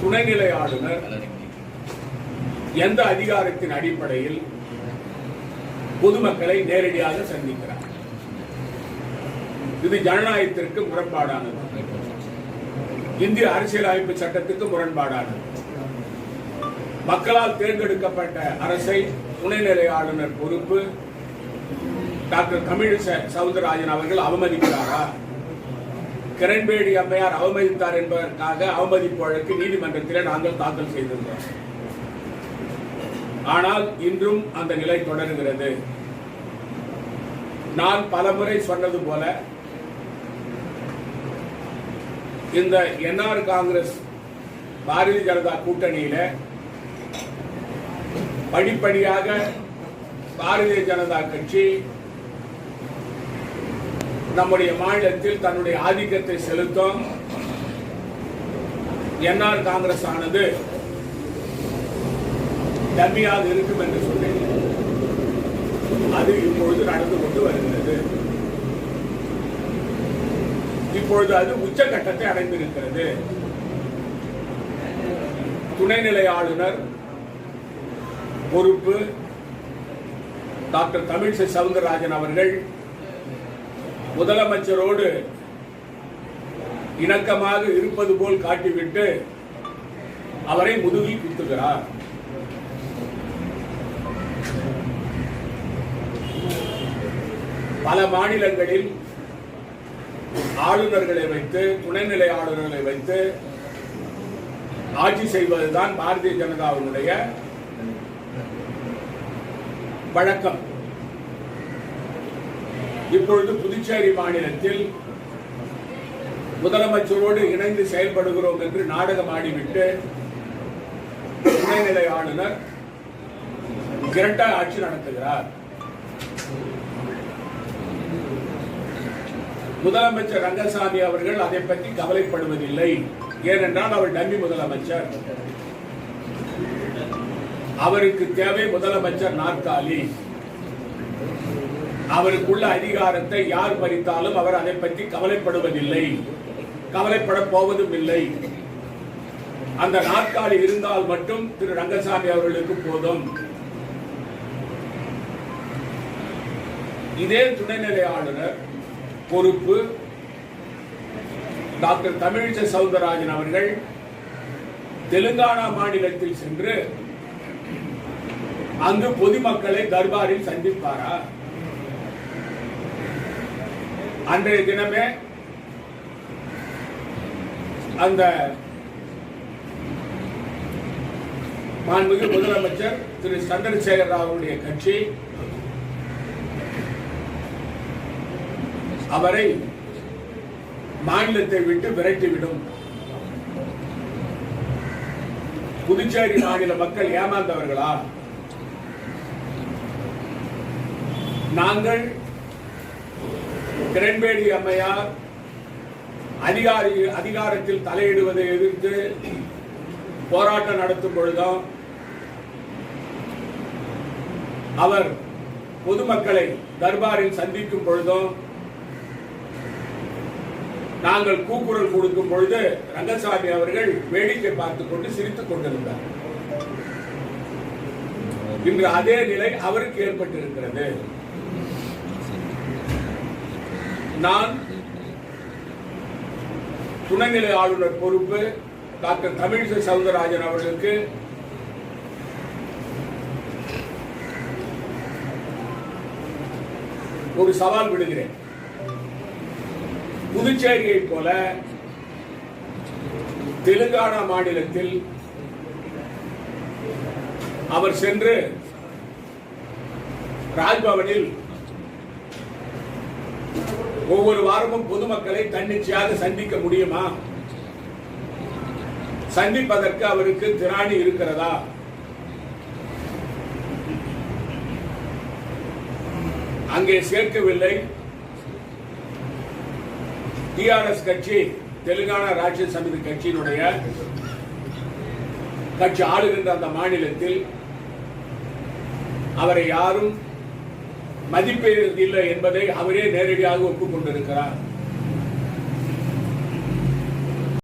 துணைநிலை ஆளுநர் எந்த அதிகாரத்தின் அடிப்படையில் பொதுமக்களை நேரடியாக சந்திக்கிறார்? இது ஜனநாயகத்திற்கு முரண்பாடானது. இந்திய அரசியலமைப்பு சட்டத்துக்கு முரண்பாடானது. மக்களால் தேர்ந்தெடுக்கப்பட்ட அரசை துணைநிலை ஆளுநர் பொறுப்பு டாக்டர் தமிழிசை சவுந்தரராஜன் அவர்கள் அவமதிக்கிறாரா? கிரண்பேடி அம்மையார் அவமதித்தார் என்பதற்காக அவமதிப்பு வழக்கு நீதிமன்றத்தில் நாங்கள் தாக்கல் செய்திருந்தோம் ஆனால் இன்றும் அந்த நிலை தொடர்கிறது. நான் பலமுறை சொன்னது போல இந்த என்ஆர் காங்கிரஸ் பாரதிய ஜனதா கூட்டணியில படிப்படியாக பாரதிய ஜனதா கட்சி நம்முடைய மாநிலத்தில் தன்னுடைய ஆதிக்கத்தை செலுத்தும். என்ஆர் காங்கிரஸ் ஆனது டம்மியாக இருக்கும் என்று சொன்னேன். அது இப்பொழுது நடந்து கொண்டு வருகிறது. இப்பொழுது அது உச்சகட்டத்தை அடைந்திருக்கிறது. துணைநிலை ஆளுநர் பொறுப்பு டாக்டர் தமிழிசை சவுந்தரராஜன் அவர்கள் முதலமைச்சரோடு இணக்கமாக இருப்பது போல் காட்டிவிட்டு அவரை முதுகில் குத்துகிறார். பல மாநிலங்களில் ஆளுநர்களை வைத்து துணைநிலை ஆளுநர்களை வைத்து ஆட்சி செய்வதுதான் பாரதிய ஜனதாவினுடைய வழக்கம். இப்பொழுது புதுச்சேரி மாநிலத்தில் முதலமைச்சரோடு இணைந்து செயல்படுகிறோம் என்று நாடகம் ஆடிவிட்டு துணைநிலை ஆளுநர் இரட்டை ஆட்சி நடத்துகிறார். முதலமைச்சர் ரங்கசாமி அவர்கள் அதை பற்றி கவலைப்படுவதில்லை. ஏனென்றால் அவர் டம்மி முதலமைச்சர். அவருக்கு தேவை முதலமைச்சர் நாற்காலி. அவருக்குள்ள அதிகாரத்தை யார் பறித்தாலும் அவர் அதை பற்றி கவலைப்படுவதில்லை. கவலைப்பட போவதும் இல்லை அந்த நாற்காலி இருந்தால் மட்டும் திரு ரங்கசாமி அவர்களுக்கு போதும். இதே துணைநிலை ஆளுநர் பொறுப்பு டாக்டர் தமிழிசை சவுந்தரராஜன் அவர்கள் தெலுங்கானா மாநிலத்தில் சென்று அங்கு பொதுமக்களை தர்பாரில் சந்திப்பாரா? அன்றைய தினமே அந்த மாண்புமிகு முதலமைச்சர் திரு சந்திரசேகர் ராவுடைய கட்சி அவரை மாநிலத்தை விட்டு விரட்டிவிடும். புதுச்சேரி மாநில மக்கள் ஏமாந்தவர்களா? நாங்கள் கிரண்பேடி அம்மையார் அதிகாரி அதிகாரத்தில் தலையிடுவதை எதிர்த்து போராட்டம் நடத்தும் பொழுதும் அவர் பொதுமக்களை தர்பாரில் சந்திக்கும் பொழுதும் நாங்கள் கூக்குரல் கொடுக்கும் பொழுது ரங்கசாமி அவர்கள் வேடிக்கை பார்த்துக் கொண்டு சிரித்துக் கொண்டிருந்தார். இன்று அதே நிலை அவருக்கு ஏற்பட்டிருக்கிறது. நான் துணைநிலை ஆளுநர் பொறுப்பு டாக்டர் தமிழிசை சவுந்தரராஜன் அவர்களுக்கு ஒரு சவால் விடுகிறேன். புதுச்சேரியை போல தெலுங்கானா மாநிலத்தில் அவர் சென்று ராஜ்பவனில் ஒவ்வொரு வாரமும் பொதுமக்களை தன்னிச்சையாக சந்திக்க முடியுமா? சந்திப்பதற்கு அவருக்கு திராணி இருக்கிறதா? அங்கே சேர்க்கவில்லை. டிஆர்எஸ் கட்சி தெலுங்கானா ராஜ்ய சமிதி கட்சியினுடைய கட்சி ஆளுகின்ற அந்த மாநிலத்தில் அவரை யாரும் மதிப்பே இல்லை என்பதை அவரே நேரடியாக ஒப்புக்கொண்டிருக்கிறார்.